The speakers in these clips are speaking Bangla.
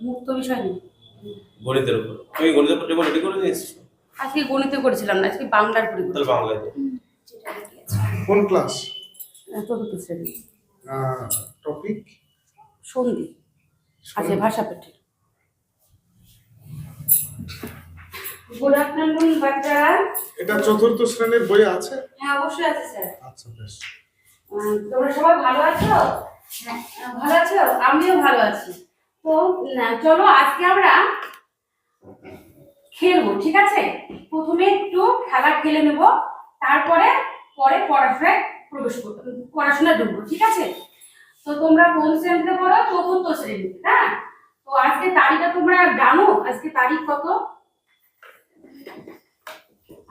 মুক্ত বিষয় নেই। গণিতের উপর। তুমি গণিতের পেপার রেডি করে নিয়ে এসেছ আজকে গণিতে করেছিলাম না আজকে বাংলার পড়ে তাহলে বাংলায়। কোন ক্লাস? চতুর্থ শ্রেণি টপিক সন্ধি। আছে ভাষা পেটে গুড আফটারনুন বাচ্চারা। এটা চতুর্থ শ্রেণির বই আছে? হ্যাঁ অবশ্যই আছে স্যার। আচ্ছা বেশ। তোমরা সবাই ভালো আছো? হ্যাঁ। ভালো আছো? আমিও ভালো আছি। তো চলো আজকে আমরা খেলব, ঠিক আছে? প্রথমে একটু খেলা খেলে নেব, তারপরে পরে পড়াশোনায় প্রবেশ পড়াশোনা ঢুকবো, ঠিক আছে? তো তোমরা কোন শ্রেণীতে পড়ো? চতুর্থ শ্রেণীতে হ্যাঁ? তো আজকে তারিখটা তোমরা জানো? আজকে তারিখ কত?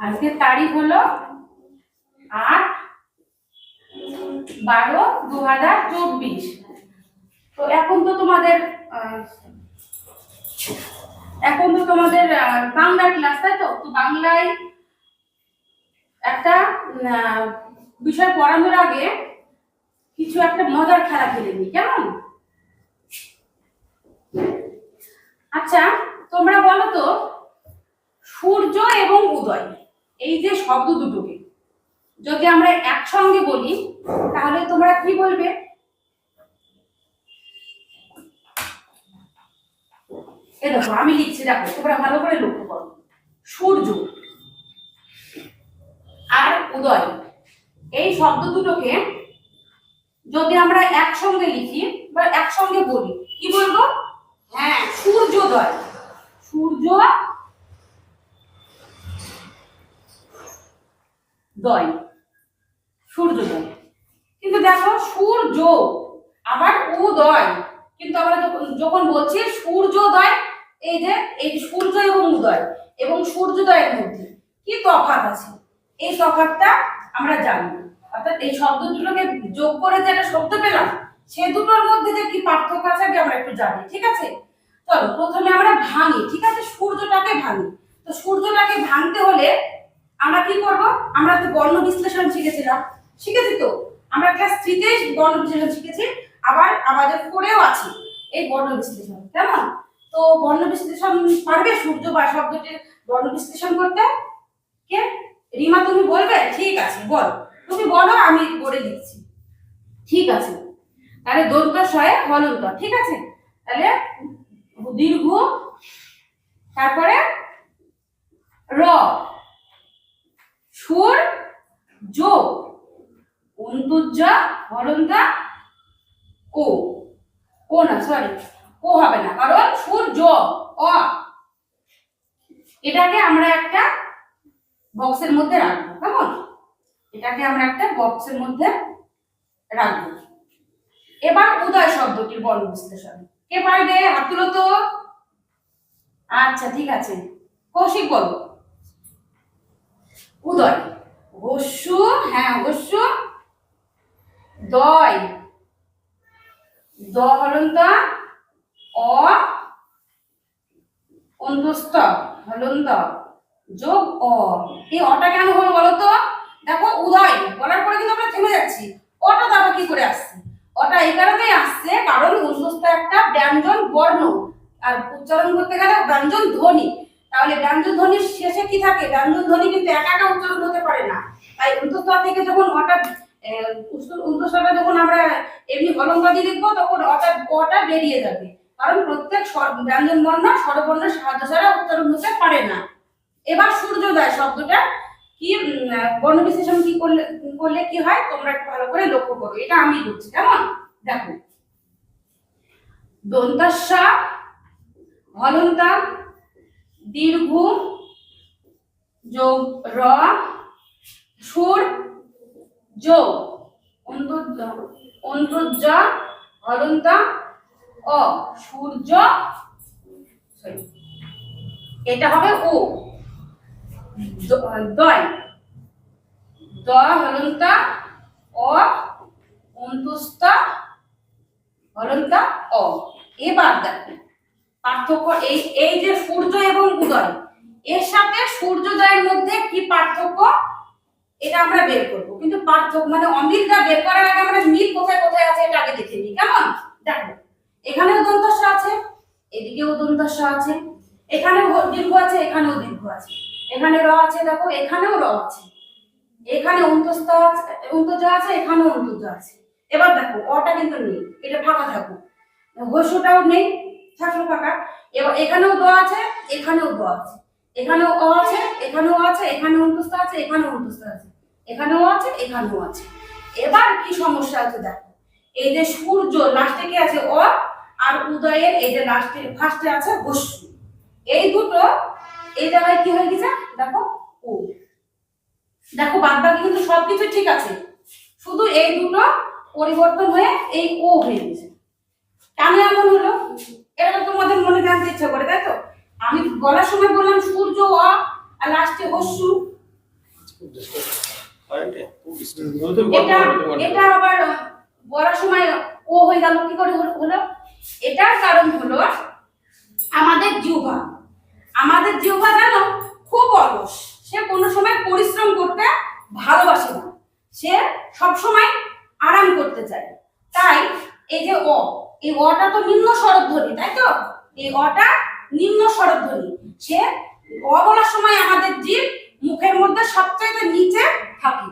আজকে তারিখ হলো আট বারো দু হাজার চব্বিশ। তো এখন তো তোমাদের এখন তো তোমাদের বাংলার ক্লাস তাই তো? তো বাংলায় একটা বিষয় পড়ানোর আগে কিছু একটা মজার খেলা খেলে নি কেমন? আচ্ছা তোমরা বলো তো, সূর্য এবং উদয়, এই যে শব্দ দুটোকে, যদি আমরা একসঙ্গে বলি, তাহলে তোমরা কি বলবে? এ দেখো আমি লিখছি, দেখো, তোমরা ভালো করে লক্ষ্য করো। সূর্য আর উদয়, এই শব্দ দুটোকে যদি আমরা একসঙ্গে লিখি বা একসঙ্গে বলি, কি বলব? হ্যাঁ সূর্যোদয়। সূর্য দয় সূর্যোদয়। কিন্তু দেখো, সূর্য, আবার উদয়। কিন্তু আমরা যখন- বলছি সূর্যোদয় এই যে, এই সূর্য এবং উদয় এবং সূর্যোদয়ের মধ্যে কি তফাত আছে? এই তফাতটা আমরা জানি। অর্থাৎ এই শব্দ দুটোকে যোগ করে যে একটা শব্দ পেলাম, সে দুটোর মধ্যে যে কি পার্থক্য আছে আগে আমরা একটু জানি, ঠিক আছে? চলো, প্রথমে আমরা ভাঙি, ঠিক আছে? সূর্যটাকে ভাঙি। তো সূর্যটাকে ভাঙতে হলে আমরা কি করব? আমরা তো বর্ণ বিশ্লেষণ শিখেছিলাম। শিখেছি তো? আমরা ক্লাস থ্রিতে বর্ণ বিশ্লেষণ শিখেছি, আবার আমাদের ফোরেও আছে এই বর্ণ বিশ্লেষণ। কেমন? তো বর্ণ বিশ্লেষণ পারবে? সূর্য বা শব্দটির বর্ণ বিশ্লেষণ করতে? কে? রিমা, তুমি বলবে? ঠিক আছে, বল। তুমি বলো, আমি করে দিচ্ছি। ঠিক আছে। তাহলে দন্ত শয়ে হলন্ত, ঠিক আছে? তাহলে দীর্ঘ, তারপরে র। সুর জো অন্তুজ্জা হলন্দা ও ও না সরি ও হবে না। কারণ সুর জ অ। এটাকে আমরা একটা বক্সের মধ্যে রাখব, কেমন? এটাকে আমরা একটা বক্সের মধ্যে রাখব। এবার উদয় শব্দটির বর্ণ বিশ্লেষণ। কে পারবে হাত তো। আচ্ছা ঠিক আছে। কৌশিক বলো। উদয়। হস্যু হ্যাঁ হস্য দয়। দ হলন্ত অ অন্তস্থ হলন্ত, যোগ অ। এই অটা কেন হলো বলো তো? দেখো, উদয়, বলার পরে কিন্তু আমরা থেমে যাচ্ছি। অটা দেখো কি করে আসছে? অটা এই কারণেই আসছে, কারণ অন্তস্থ একটা ব্যঞ্জন বর্ণ। আর উচ্চারণ করতে গেলে ব্যঞ্জন ধ্বনি। তাহলে ব্যঞ্জন ধ্বনির শেষে কি থাকে? ব্যঞ্জন ধ্বনি কিন্তু একা একা উচ্চারণ হতে পারে না। তাই অন্তস্থ থেকে যখন হঠাৎ অন্তস্থটা যখন আমরা এমনি হলঙ্কা দিয়ে লিখব তখন অটা অটা বেরিয়ে যাবে। কারণ প্রত্যেক ব্যঞ্জন বর্ণ স্বরবর্ণের সাহায্য ছাড়া উচ্চারণ হতে পারে না। এবার সূর্যোদয় শব্দটা কি বর্ণ বিশ্লেষণ কি করলে করলে কি হয়? তোমরা একটু ভালো করে লক্ষ্য করো। এটা আমি করছি, কেমন? দেখো। দন্তাস্যা হলন্তা দীর্ঘ, যোগ, র, সুর, যোগ। অন্তর্য হলন্তা অ, সূর্য এটা হবে ও। দয়। দ হলন্তা, অ অন্তুস্ত হলন্তা, অ। এবার দেখো, পার্থক্য এই এই যে সূর্য এবং উদয়, এর সাথে সূর্যোদয়ের মধ্যে কি পার্থক্য? এটা আমরা বের করব। কিন্তু পার্থক্য মানে অমিলটা বের করার আগে আমরা মিল কোথায় কোথায় আছে, এটা আগে দেখে নিই। কেমন? দেখো এখানেও দন্তস্ব আছে, এদিকেও দন্তস্ব আছে, এখানেও হ- দীর্ঘ আছে, এখানেও দীর্ঘ আছে। এখানে র আছে, দেখো, এখানেও র আছে। এখানে অন্তস্থ আছে অন্তর্জ আছে, এখানেও অন্তর্জ আছে। এবার দেখো, অটা কিন্তু নেই, এটা ফাঁকা থাকুক হস্যটাও নেই, থাকল ফাঁকা। এবার এখানেও দ আছে, এখানেও দ আছে। এখানেও অ আছে, এখানেও আছে এখানে অন্তস্থ আছে, এখানেও অন্তস্থ আছে। এখানেও আছে এখানেও আছে। এবার কি সমস্যা আছে দেখো। এই যে সূর্য, লাস্টে কি আছে? অ আর উদয়ের এই যে লাস্টে ফার্স্টে আছে হস্যু এই দুটো এই জায়গায় কি হয়ে গেছে? দেখো ও দেখো বাদ বাকি কিন্তু সবকিছু ঠিক আছে। শুধু এই দুটো পরিবর্তন হয়ে এই ও হয়ে গেছে। কেন এমন হলো? এটা তোমাদের মনে জানতে ইচ্ছা করে তাই তো? আমি বলার সময় বললাম সূর্য অ আর লাস্টে হস্যু এটা এটা আবার বলার সময় ও হয়ে গেল কি করে হলো হলো? এটার কারণ হলো আমাদের জিহ্বা। আমাদের জিহ্বা জানো, খুব অলস। সে কোনো সময় পরিশ্রম করতে ভালোবাসে না। সে সব সময় আরাম করতে চায়। তাই এই যে অ, এই অটা তো নিম্ন স্বরধ্বনি, তাই তো? এই অটা নিম্ন স্বরধ্বনি। সে অ বলার সময় আমাদের জীব মুখের মধ্যে সবচাইতে নিচে থাকে।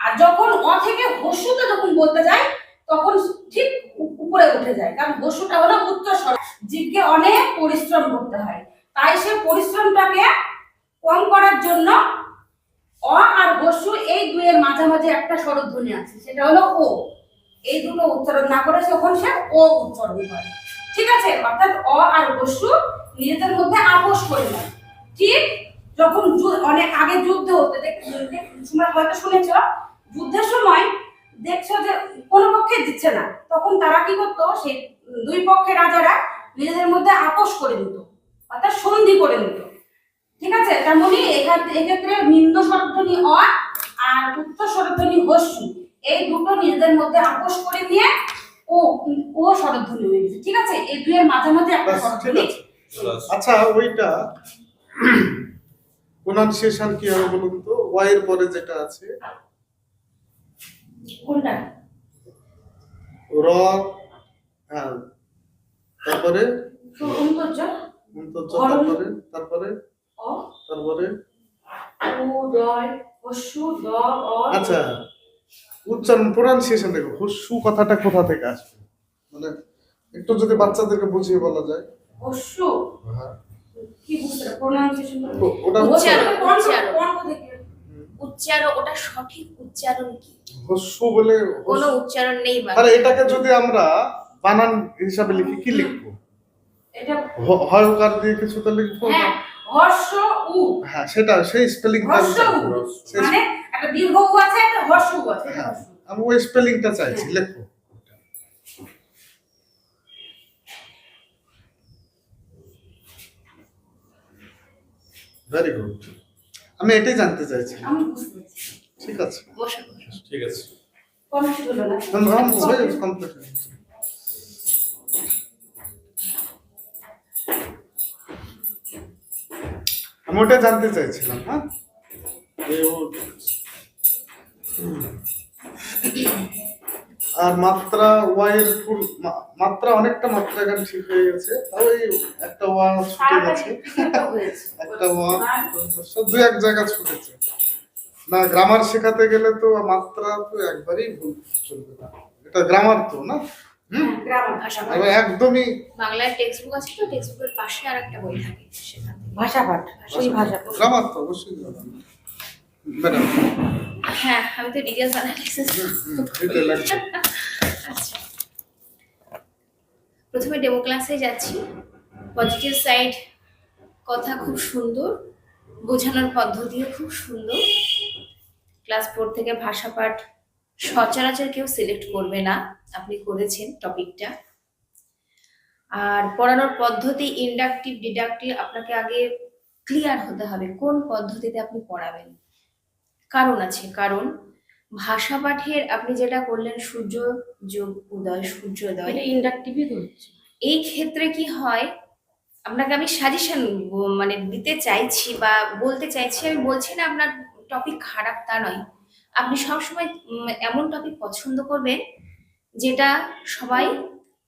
আর যখন অ থেকে হস্যুতে যখন বলতে যায়, তখন ঠিক উপরে উঠে যায়। কারণ হস্যুটা হলো স্বর জীবকে অনেক পরিশ্রম করতে হয়। তাই সে পরিশ্রমটাকে কম করার জন্য অ আর হস্যু এই দুইয়ের মাঝামাঝি একটা স্বরধ্বনি আছে। সেটা হলো ও। এই দুটো উচ্চারণ না করে তখন সে ও উচ্চারণ করে। ঠিক আছে? অর্থাৎ অ আর হস্যু নিজেদের মধ্যে আপোষ করে নেয়। ঠিক যখন অনেক আগে যুদ্ধ হতে তোমরা হয়তো শুনেছ, যুদ্ধের সময় দেখছ যে কোনো পক্ষে দিচ্ছে না। তখন তারা কি করতো সেই দুই পক্ষের রাজারা নিজেদের মধ্যে আপোষ করে নিত অর্থাৎ সন্ধি করে নিত। ঠিক আছে? তেমনি এক্ষেত্রে নিম্ন স্বরধ্বনি অ আর উচ্চ স্বরধ্বনি হস্যু এই দুটো নিজেদের মধ্যে আপোষ করে নিয়ে ও ও স্বরধ্বনি হয়ে গেছে। ঠিক আছে? এই দুইয়ের মাঝামাঝি একটা স্বরধ্বনি আছে। আচ্ছা ওইটা প্রোনাউন্সিয়েশন কি হবে বলুন তো? ওয়াই এর পরে যেটা আছে। কোনটা র হ্যাঁ তারপরে তারপরে তারপরে অ তারপরে আচ্ছা উচ্চারণ প্রোনাউন্সিয়েশন দেখো হুসু কথাটা কোথা থেকে আসবে মানে একটু যদি বাচ্চাদেরকে বুঝিয়ে বলা যায় হস্যু হ্যাঁ কি বুঝতে প্রোনাউন্সিয়েশন ওটা উচ্চারণ, কোন কোন থেকে উচ্চারণ ওটা সঠিক উচ্চারণ কি? হস্যু বলে কোনো উচ্চারণ নেই তাহলে এটাকে যদি আমরা বানান হিসাবে লিখি কি লিখব? এটা হয়কার দিয়ে কিছু তো লিখব? হ্যাঁ হর্ষ উ। হ্যাঁ সেটা সেই স্পেলিংটা হর্ষ উ। মানে একটা দীর্ঘ উ আছে একটা হর্ষ উ আছে হ্যাঁ আমি ওই স্পেলিংটা চাইছি লেখো। ভেরি গুড আমি এটাই জানতে চাইছি ঠিক আছে। বসো, বসো। ঠিক আছে। আমি ওটা জানতে চাইছিলাম হ্যাঁ? আর মাত্রা ওয়াই এর ফুল মাত্রা অনেকটা মাত্রা গান ঠিক হয়ে গেছে। তাও এই একটা ওয়া ছুটে গেছে। একটা ওয়া সব দু এক জায়গা ছুটেছে। না গ্রামার শেখাতে গেলে তো মাত্রা তো একবারই ভুল চলবে না। এটা গ্রামার তো না? হুম? ভাষা পাঠ। একদমই বাংলায় টেক্সট বুক আছে তো টেক্সট বুকের পাশে আর একটা বই থাকে ভাষা পাঠ সেই ভাষা গ্রামার তো অবশ্যই ম্যাডাম। হ্যাঁ আমি তো ডিটেলস একদম আচ্ছা। প্রথমে ডেমো ক্লাসে যাচ্ছি। পজিটিভ সাইড কথা খুব সুন্দর বোঝানোর পদ্ধতিও খুব সুন্দর। ক্লাস ফোর থেকে ভাষা পাঠ সচরাচর কেউ সিলেক্ট করবে না। আপনি করেছেন টপিকটা আর পড়ানোর পদ্ধতি ইন্ডাকটিভ ডিডাকটিভ আপনাকে আগে ক্লিয়ার হতে হবে কোন পদ্ধতিতে আপনি পড়াবেন। কারণ আছে। কারণ ভাষা পাঠের আপনি যেটা করলেন সূর্য যোগ উদয় সূর্যোদয় ইন্ডাকটিভই ধরছে। এই ক্ষেত্রে কি হয় আপনাকে আমি সাজেশন মানে দিতে চাইছি বা বলতে চাইছি আমি বলছি না আপনার টপিক খারাপ তা নয়। আপনি সবসময় এমন টপিক পছন্দ করবেন যেটা সবাই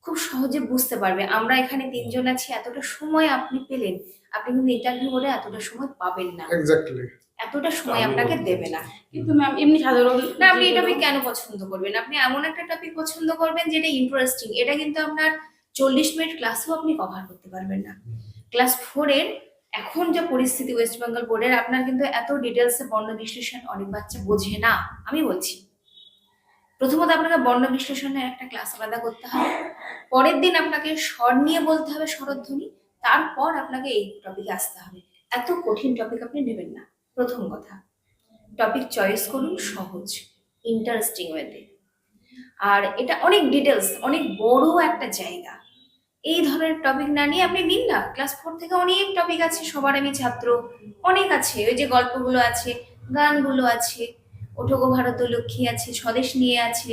খুব সহজে বুঝতে পারবে। আমরা এখানে তিনজন আছি এতটা সময় আপনি পেলেন। আপনি কিন্তু ইন্টারভিউ বলে এতটা সময় পাবেন না। এক্স্যাক্টলি এতটা সময় আপনাকে দেবে না। কিন্তু ম্যাম এমনি সাধারণ না আপনি এই টপিক কেন পছন্দ করবেন? আপনি এমন একটা টপিক পছন্দ করবেন যেটা ইন্টারেস্টিং এটা কিন্তু আপনার চল্লিশ মিনিট ক্লাসেও আপনি কভার করতে পারবেন না। ক্লাস ফোরের এখন যে পরিস্থিতি ওয়েস্ট বেঙ্গল বোর্ডের আপনার কিন্তু এত ডিটেলসে বর্ণ বিশ্লেষণ অনেক বাচ্চা বোঝে না। আমি বলছি প্রথমত আপনাকে বর্ণ বিশ্লেষণের একটা ক্লাস আলাদা করতে হবে। পরের দিন আপনাকে স্বর নিয়ে বলতে হবে স্বরধ্বনি। তারপর আপনাকে এই টপিকে আসতে হবে। এত কঠিন টপিক আপনি নেবেন না। প্রথম কথা। টপিক চয়েস করুন সহজ ইন্টারেস্টিং ওয়েতে আর এটা অনেক ডিটেলস অনেক বড় একটা জায়গা। এই ধরনের টপিক না নিয়ে আপনি নিন না। ক্লাস ফোর থেকে অনেক টপিক আছে, সবার আমি ছাত্র। অনেক আছে, ওই যে গল্পগুলো আছে, গানগুলো আছে ওঠগো ভারত লক্ষ্মী আছে, স্বদেশ নিয়ে আছে।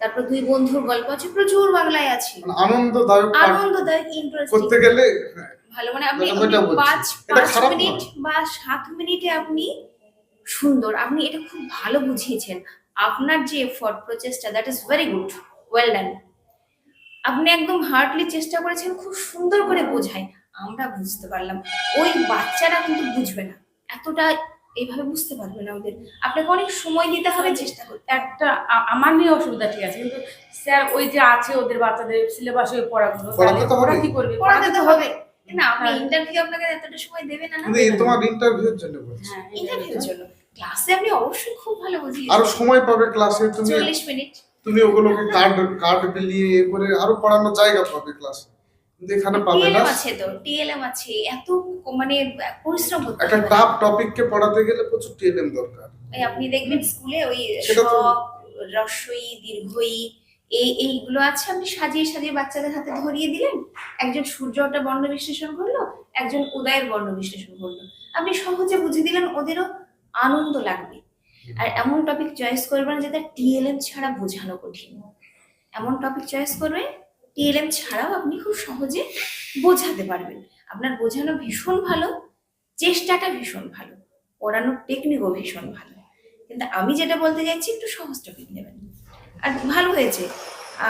তারপর দুই বন্ধুর গল্প আছে প্রচুর বাংলায় আছে। মানে আনন্দদায়ক আনন্দদায়ক ইন্টারেস্টিং করতে গেলে হ্যাঁ, ভালো মানে আপনি এটা পাঁচ পাঁচ মিনিট বা সাত মিনিটে আপনি সুন্দর আপনি এটা খুব ভালো বুঝিয়েছেন। আপনার যে এফর্ট প্রচেষ্টা that is very good well done আপনি একদম হার্ডলি চেষ্টা করেছেন খুব সুন্দর করে বোঝায়। আমরা বুঝতে পারলাম। ওই বাচ্চারা কিন্তু বুঝবে না। এতটা এইভাবে বুঝতে পারবে না ওদের। আপনাকে অনেক সময় দিতে হবে চেষ্টা করতে। একটা আমার নিয়ে অসুবিধা ঠিক আছে কিন্তু স্যার ওই যে আছে ওদের বাচ্চাদের সিলেবাসে পড়াগুলো ওরা কি করবে? পড়াতে তো হবে। না আপনি হ্যাঁ। ইন্টারভিউ আপনাকে এতটা সময় দেবে না না? তোমার ইন্টারভিউর জন্য বলছি। হ্যাঁ ইন্টারভিউর জন্য। ক্লাসে আপনি অবশ্যই খুব ভালো বুঝিয়েছেন আরও সময় পাবে ক্লাসে তুমি চল্লিশ মিনিট। তুমি ওগুলোকে কার্ড কার্ড বিলিয়ে করে আরও পড়ানোর জায়গা পাবে ক্লাসে এখানে পাবে না। আছে তো টিএলএম আছে এত মানে পরিশ্রম করতে একটা টাফ টপিককে পড়াতে গেলে প্রচুর টিএলএম দরকার। ওই আপনি দেখবেন স্কুলে ওই রস্বই দীর্ঘই এই এইগুলো আছে। আপনি সাজিয়ে সাজিয়ে বাচ্চাদের হাতে ধরিয়ে দিলেন একজন সূর্যটা বর্ণ বিশ্লেষণ করল একজন উদয়ের বর্ণ বিশ্লেষণ করল। আপনি সহজে বুঝিয়ে দিলেন ওদেরও আনন্দ লাগবে। আর এমন টপিক চয়েস করবেন যেটা টিএলএম ছাড়া বোঝানো কঠিন। এমন টপিক চয়েস করবেন টিএলএম ছাড়াও আপনি খুব সহজে বোঝাতে পারবেন। আপনার বোঝানো ভীষণ ভালো চেষ্টাটা ভীষণ ভালো পড়ানোর টেকনিকও ভীষণ ভালো। কিন্তু আমি যেটা বলতে চাইছি একটু সহজ টপিক নেবেন। আর ভালো হয়েছে।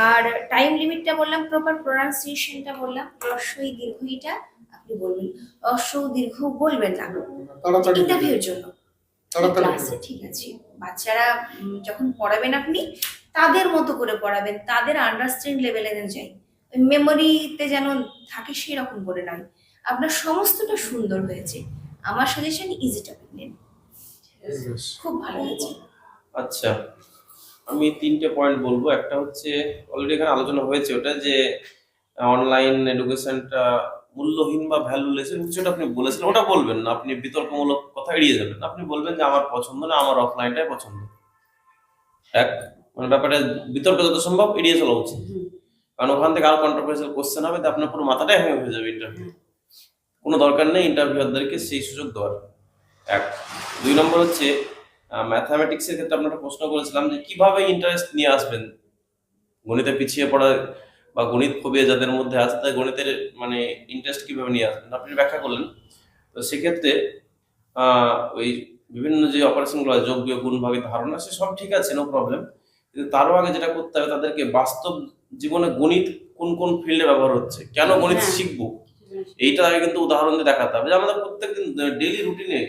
আর টাইম লিমিটটা বললাম প্রপার প্রোনাউন্সিয়েশনটা বললাম রস্বই দীর্ঘইটা আপনি বলবেন রস্ব দীর্ঘ বলবেন না। ইন্টারভিউর জন্য। ঠিক আছে। বাচ্চারা যখন পড়াবেন আপনি তাদের মতো করে পড়াবেন তাদের আন্ডারস্ট্যান্ড লেভেলে যাই। ওই মেমোরিতে যেন থাকে সেরকম করে নয়। আপনার সমস্তটা সুন্দর হয়েছে। আমার সাজেশন ইজি টপিক নেন. খুব ভালো হয়েছে। আচ্ছা আমি তিনটে পয়েন্ট বলব। একটা হচ্ছে অলরেডি এখানে আলোচনা হয়েছে ওটা যে অনলাইন এডুকেশনটা মূল্যহীন বা ভ্যালুলেস কিছুটা আপনি বলেছেন ওটা বলবেন না। আপনি বিতর্কমূলক কথা এড়িয়ে যাবেন আপনি বলবেন যে আমার পছন্দ না আমার অফলাইনটাই পছন্দ। এক মানে ব্যাপারে বিতর্ক যত সম্ভব এড়িয়ে চলা উচিত। কারণ ওখান থেকে আরও কন্ট্রোভার্সিয়াল কোশ্চেন হবে তো আপনার পুরো মাথাটাই হয়ে হয়ে যাবে ইন্টারভিউ কোনো দরকার নেই ইন্টারভিউয়ারদেরকে সেই সুযোগ দেওয়ার। এক। দুই নম্বর হচ্ছে ম্যাথামেটিক্সের ক্ষেত্রে আপনার প্রশ্ন করেছিলাম যে কীভাবে ইন্টারেস্ট নিয়ে আসবেন? গণিতে পিছিয়ে পড়া বা গণিত ফোবিয়া যাদের মধ্যে আছে তাদের গণিতের মানে ইন্টারেস্ট কীভাবে নিয়ে আসবেন? আপনি ব্যাখ্যা করলেন। তো সেক্ষেত্রে ওই বিভিন্ন যে অপারেশনগুলো হয় যোগ বিয়োগ গুণ ভাগের ধারণা সে সব ঠিক আছে নো প্রবলেম কিন্তু তারও আগে যেটা করতে হবে তাদেরকে বাস্তব জীবনে গণিত কোন কোন ফিল্ডে ব্যবহার হচ্ছে কেন গণিত হ্যাঁ। শিখব? এইটা আগে কিন্তু উদাহরণ দিয়ে দেখাতে হবে যে আমাদের প্রত্যেক প্রত্যেকদিন ডেলি রুটিনে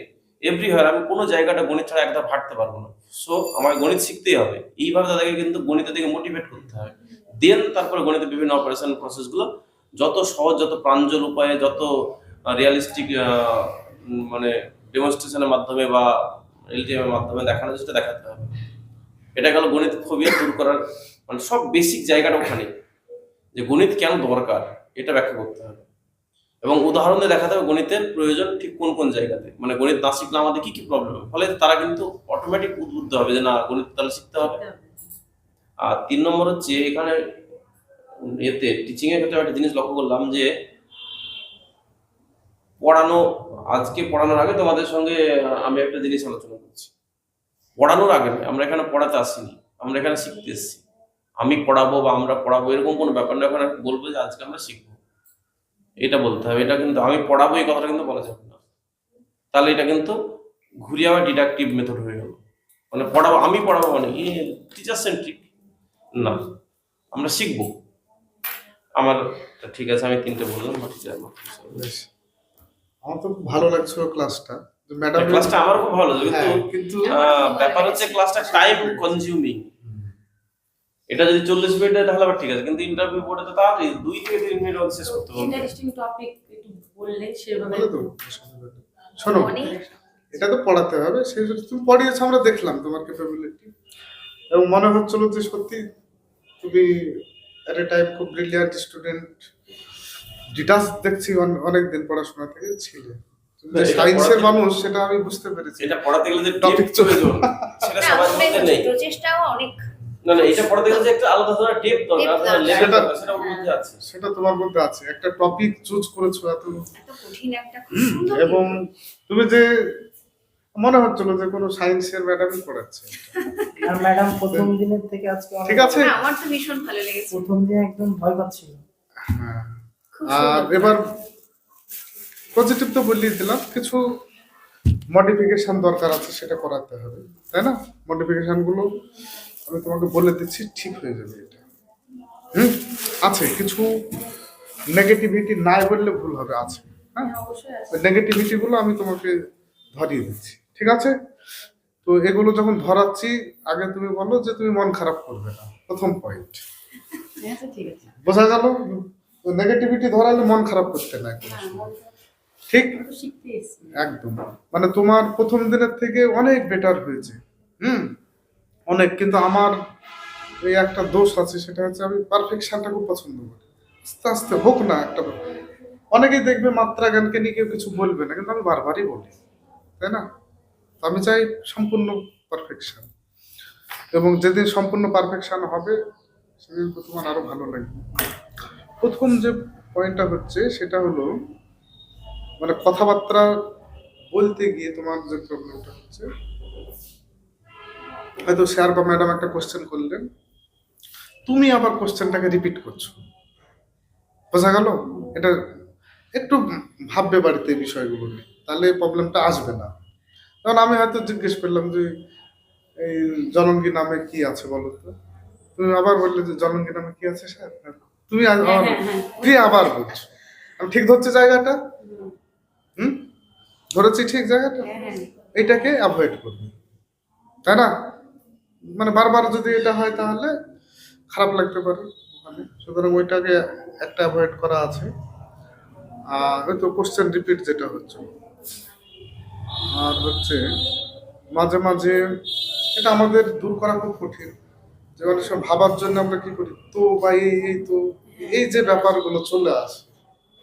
এভরি হয় আমি কোনো জায়গাটা গণিত ছাড়া একদম হাঁটতে পারব না। সো আমার গণিত শিখতেই হবে। এইভাবে তাদেরকে কিন্তু গণিতের দিকে মোটিভেট করতে হবে। দেন তারপরে গণিতের বিভিন্ন অপারেশন প্রসেসগুলো যত সহজ যত প্রাঞ্জল উপায়ে যত রিয়ালিস্টিক মানে ডেমনস্ট্রেশনের মাধ্যমে বা এলটিএম এর মাধ্যমে দেখানো সেটা দেখাতে হবে। এটা গেল গণিত ফোবিয়া দূর করার মানে সব বেসিক জায়গাটা ওখানে যে গণিত কেন দরকার এটা ব্যাখ্যা করতে হবে। এবং উদাহরণে দেখাতে হবে গণিতের প্রয়োজন ঠিক কোন কোন জায়গাতে। মানে গণিত না শিখলে আমাদের কি কি প্রবলেম ফলে তারা কিন্তু অটোমেটিক উদ্বুদ্ধ হবে যে না গণিত তাহলে শিখতে হবে। আর তিন নম্বর হচ্ছে এখানে এতে টিচিং এর ক্ষেত্রে একটা জিনিস লক্ষ্য করলাম যে পড়ানো আজকে পড়ানোর আগে তোমাদের সঙ্গে আমি একটা জিনিস আলোচনা করছি। পড়ানোর আগে আমরা এখানে পড়াতে আসিনি, আমরা এখানে শিখতে এসেছি। আমি পড়াবো বা আমরা পড়াবো, এরকম কোনো ব্যাপার না এখানে বলব যে আজকে আমরা শিখব। এটা বলতে হবে, এটা কিন্তু আমি পড়াবো, এই কথাটা কিন্তু বলা যাবে না। তাহলে এটা কিন্তু ঘুরিয়ে আবার ডিডাকটিভ মেথড হয়ে গেল। মানে পড়াবো, আমি পড়াবো মানে ই টিচার সেন্ট্রিক না, আমরা শিখব। আমার ঠিক আছে, আমি তিনটে বললাম আমার তো ভালো লাগছিল ক্লাসটা ম্যাডাম ক্লাসটা আমার খুব ভালো কিন্তু হ্যাঁ কিন্তু ব্যাপার হচ্ছে ক্লাসটা টাইম কনজিউমিং এটা যদি চল্লিশ মিনিট হয় তাহলে আবার ঠিক আছে কিন্তু ইন্টারভিউ বোর্ডে তো তাড়াতাড়ি দুই থেকে তিন মিনিট মধ্যে শেষ করতে বলবে ইন্টারেস্টিং টপিক একটু বললে সেভাবে শোনো এটা তো পড়াতে হবে সেই জন্য তুমি পড়িয়েছো আমরা দেখলাম তোমার ক্যাপাবিলিটি এবং মনে হচ্ছিল যে সত্যি তুমি এট এ টাইম খুব ব্রিলিয়ান্ট স্টুডেন্ট ডিটাস দেখছি অনেক দিন পড়াশোনা থেকে ছিলে। সায়েন্সের মানুষ সেটা আমি বুঝতে পেরেছি। এটা পড়াতে গেলে যে Topic টেপ চলে যাবে সেটা সবার মধ্যে নেই। প্রচেষ্টাও অনেক। না না এটা পড়াতে গেলে যে একটা আলাদা ধরনের টেপ দরকার। দরকার। সেটা মধ্যে আছে। সেটা তোমার মধ্যে আছে। একটা টপিক চুজ করেছ এত এত কঠিন একটা সুন্দর এবং তুমি যে মনে হচ্ছিল যে কোনো সায়েন্সের ম্যাডামই পড়াচ্ছে। আর ম্যাডাম প্রথম দিনের থেকে আজকে ঠিক আছে? আমার তো ভীষণ ভালো লেগেছে। প্রথম দিন একদম ভয় পাচ্ছিল। হ্যাঁ। আর এবার পজিটিভ তো বললিয়ে দিলাম কিছু মডিফিকেশন দরকার আছে সেটা করাতে হবে তাই না? মডিফিকেশনগুলো আমি তোমাকে বলে দিচ্ছি ঠিক হয়ে যাবে এটা। হুম? আছে কিছু নেগেটিভিটি নাই বললে ভুল হবে আছে। হ্যাঁ? অবশ্যই আছে। ওই নেগেটিভিটি গুলো আমি তোমাকে ধরিয়ে দিচ্ছি ঠিক আছে? তো এগুলো যখন ধরাচ্ছি আগে তুমি বলো যে তুমি মন খারাপ করবে না প্রথম পয়েন্ট আচ্ছা ঠিক আছে। বোঝা গেল? নেগেটিভিটি ধরালে মন খারাপ করতে না হ্যাঁ ঠিক? একদম। মানে তোমার প্রথম দিনের থেকে অনেক বেটার হয়েছে। হুম? অনেক। কিন্তু আমার এই একটা দোষ আছে সেটা হচ্ছে আমি পারফেকশনটা খুব পছন্দ করি। আস্তে আস্তে হোক না একটা ব্যাপার। অনেকেই দেখবে মাত্রা জ্ঞানকে নিয়ে কেউ কিছু বলবে না কিন্তু আমি বারবারই বলি তাই না? আমি চাই সম্পূর্ণ পারফেকশন এবং যেদিন সম্পূর্ণ পারফেকশন হবে সেদিন তো তোমার আরও ভালো লাগবে। প্রথম যে পয়েন্টটা হচ্ছে সেটা হলো মানে কথাবার্তা বলতে গিয়ে তোমার যে প্রবলেমটা হচ্ছে হয়তো স্যার বা ম্যাডাম একটা কোশ্চেন করলেন তুমি আবার কোশ্চেনটাকে রিপিট করছ। বোঝা গেল? এটা একটু ভাববে বাড়িতে এই বিষয়গুলো নিয়ে তাহলে প্রবলেমটা আসবে না। কারণ আমি হয়তো জিজ্ঞেস করলাম যে এই জনঙ্গি নামে কি আছে বলো তো? তুমি আবার বললে যে জনঙ্গি নামে কি আছে স্যার তুমি হ্যাঁ আবার হ্যাঁ হ্যাঁ। আবার বলছো। আমি ঠিক ধরছি জায়গাটা? ধরেছি ঠিক জায়গাটা? হ্যাঁ হ্যাঁ। এটাকে অ্যাভয়েড করবে। তাই না? মানে বারবার যদি এটা হয় তাহলে খারাপ লাগতে পারে ওখানে। সুতরাং ওইটাকে একটা অ্যাভয়েড করা আছে। আর হয়তো কোশ্চেন রিপিট যেটা হচ্ছে। আর হচ্ছে মাঝে মাঝে এটা আমাদের দূর করা খুব কঠিন। যে অনেক সময় ভাবার জন্য আমরা কি করি? তো বা এই এই তো। এই যে ব্যাপারগুলো চলে আসে।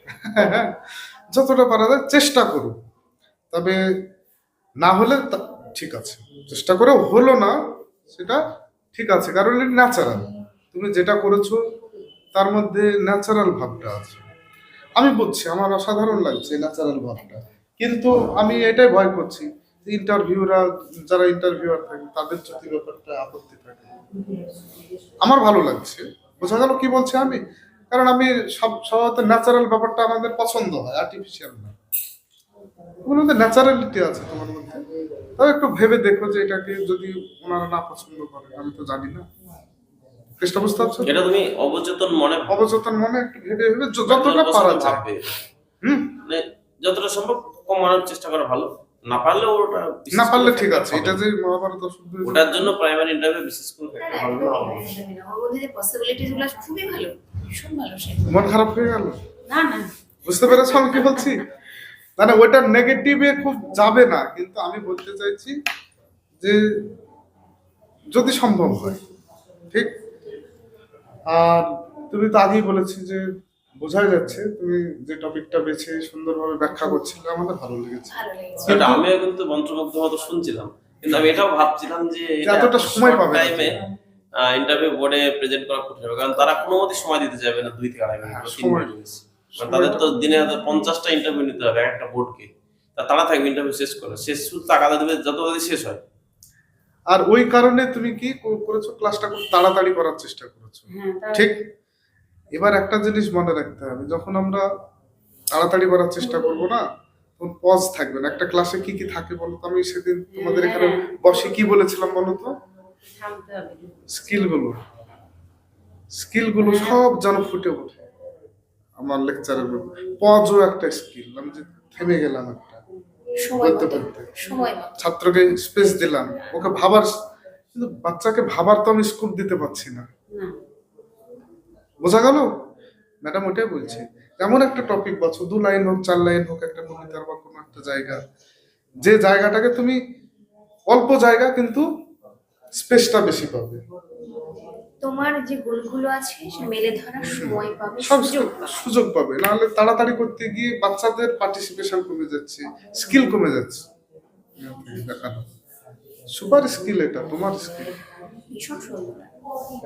যতটা পারা যায় চেষ্টা করুন। তবে না হলে ঠিক আছে। চেষ্টা করে হলো না, সেটা ঠিক আছে, কারণ এটা ন্যাচারাল তুমি যেটা করেছ, তার মধ্যে ন্যাচারাল ভাবটা আছে। আমি বুঝছি, আমার অসাধারণ লাগছে ন্যাচারাল ভাবটা। কিন্তু আমি এটাই ভয় করছি ইন্টারভিউরা যারা ইন্টারভিউয়ার থাকে, তাদের যদি ব্যাপারটা আপত্তি থাকে। আমার ভালো লাগছে। বোঝা গেল কি বলছি আমি? কারণ আমি সব সবাই ন্যাচারাল ব্যাপারটা আমাদের পছন্দ হয় আর্টিফিশিয়াল না। ওগুলোর মধ্যে ন্যাচারালিটি আছে তোমার মধ্যে। তবে একটু ভেবে দেখো যে এটাকে যদি ওনারা না পছন্দ করে আমি তো জানি না। চেষ্টা বুঝতে পারছ? এটা তুমি অবচেতন মনে অবচেতন মনে একটু ভেবে ভেবে যতটা পারা যায়। হুম? মানে যতটা সম্ভব কমানোর চেষ্টা করা ভালো। না পারলে ওটা না পারলে ঠিক আছে এটা যে মহাভারত ওটার জন্য প্রাইমারি ইন্টারভিউ বিশেষ করে না, হবে। না। একদমই না, একদমই না। ওর মধ্যে যে পসিবিলিটিসগুলো খুবই ভালো। ভীষণ ভালো মন খারাপ হয়ে গেল? না না। বুঝতে পেরেছ আমি কি বলছি? না না ওইটা নেগেটিভে খুব যাবে না কিন্তু আমি বলতে চাইছি যে যদি সম্ভব হয় ঠিক? আর তুমি তো আগেই বলেছি যে বোঝাই যাচ্ছে তুমি যে টপিকটা বেছে সুন্দরভাবে ব্যাখ্যা করছিলে আমাদের ভালো লেগেছে। এটা আমিও কিন্তু মন্ত্রমুগ্ধ মতো শুনছিলাম কিন্তু আমি এটাও ভাবছিলাম যে এতটা সময় পাবে টাইমে ইন্টারভিউ বোর্ডে প্রেজেন্ট করা কঠিন হবে কারণ তারা কোনো মতে সময় দিতে যাবে না দুই থেকে আড়াই মিনিট হ্যাঁ, সময়-। কারণ তাদের তো দিনে পঞ্চাশটা ইন্টারভিউ নিতে হবে একটা বোর্ডকে তা তারা থাকবে ইন্টারভিউ শেষ করে। শেষ শুধু টাকা দেবে যত শেষ হয়। আর ওই কারণে তুমি কি করেছ? ক্লাসটা খুব তাড়াতাড়ি করার চেষ্টা করেছ। হ্যাঁ ঠিক। এবার একটা জিনিস মনে রাখতে হবে যখন আমরা তাড়াতাড়ি করার চেষ্টা করব না তখন পজ থাকবে না। একটা ক্লাসে কি কি থাকে বলো তো? আমি সেদিন তোমাদের এখানে বসে কি বলেছিলাম বলো তো? থামতে হবে। স্কিলগুলো স্কিলগুলো সব যেন ফুটে ওঠে। আমার লেকচারের পজও একটা স্কিল আমি যে থেমে গেলাম একটা। বলতে মতো ছাত্রকে স্পেস দিলাম ওকে ভাবার কিন্তু বাচ্চাকে ভাবার তো আমি স্কোপ দিতে পারছি না। না। বোঝা গেল? ম্যাডাম ওটাই বলছি। এমন একটা টপিক বাছো দু লাইন হোক চার লাইন হোক একটা কবিতার বা কোনো একটা জায়গা। যে জায়গাটাকে তুমি অল্প জায়গা কিন্তু স্পেসটা বেশি পাবে। তোমার যে গুণগুলো আছে সে মেলে ধরার সময় পাবে সুযোগ পাবে। সুযোগ পাবে। নাহলে তাড়াতাড়ি করতে গিয়ে বাচ্চাদের পার্টিসিপেশন কমে যাচ্ছে স্কিল কমে যাচ্ছে। দেখানো সুপার স্কিল এটা তোমার স্কিল ভীষণ সুন্দর।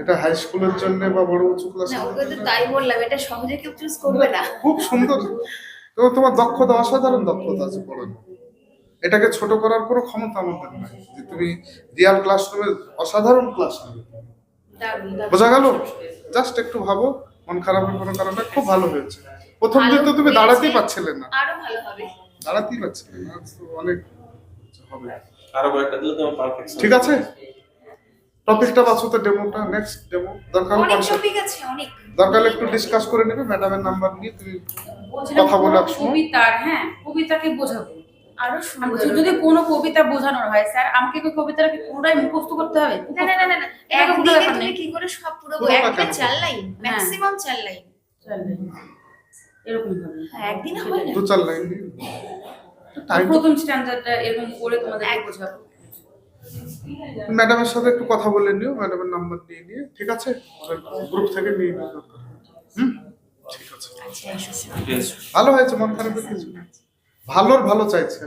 এটা হাই স্কুলের জন্য বা বড় উঁচু না ক্লাসের ওকে তো তাই বললাম এটা সহজে কেউ চুজ করবে না। খুব সুন্দর। তো তোমার দক্ষতা অসাধারণ দক্ষতা আছে পড়ানো এটাকে ছোট করার কোনো ক্ষমতা আমাদের নাই। যে তুমি রিয়াল ক্লাসরুমে অসাধারণ ক্লাস হবে। বোঝা গেল? জাস্ট একটু ভাবো মন খারাপের কোনো কারণে খুব ভালো হয়েছে। প্রথম দিন তো তুমি দাঁড়াতেই পারছিলে না। আরও ভালো হবে। দাঁড়াতেই পারছিলে না তো অনেক হবে। আরও কয়েকটা দিলে তোমার পারফেক্ট ঠিক আছে? টপিকটা বাছো তো ডেমোটা নেক্সট ডেমো দরকার হলে অনেক টপিক আছে অনেক। দরকার হলে একটু ডিসকাস করে নেবে ম্যাডামের নাম্বার নিয়ে তুমি কথা বলে এক কবিতার হ্যাঁ কবিতাকে বোঝাবো। আরও আমি সুন্দর যদি কোনো কবিতা বোঝানোর হয় স্যার আমাকে কি কবিতাটাকে পুরোটাই মুখস্থ করতে হবে? না না না না না এরকম কোনো একদিনে তুমি কি করে সব পুরো পুরোটা চার লাইন ম্যাক্সিমাম চার লাইন। এরকম হবে। হ্যাঁ একদিনে হয় না। দু চার লাইন প্রথম স্ট্যান্ডার্ডটা এরকম করে তোমাদের বোঝাবো। ম্যাডামের সাথে একটু কথা বলে নিও ম্যাডামের নাম্বার নিয়ে নিয়ে ঠিক আছে? গ্রুপ থেকে নিয়ে নিও হুম? ঠিক আছে। আচ্ছা ঠিক আছে ভালো হয়েছে মন খারাপের কিছু না ভালোর ভালো চাইছি।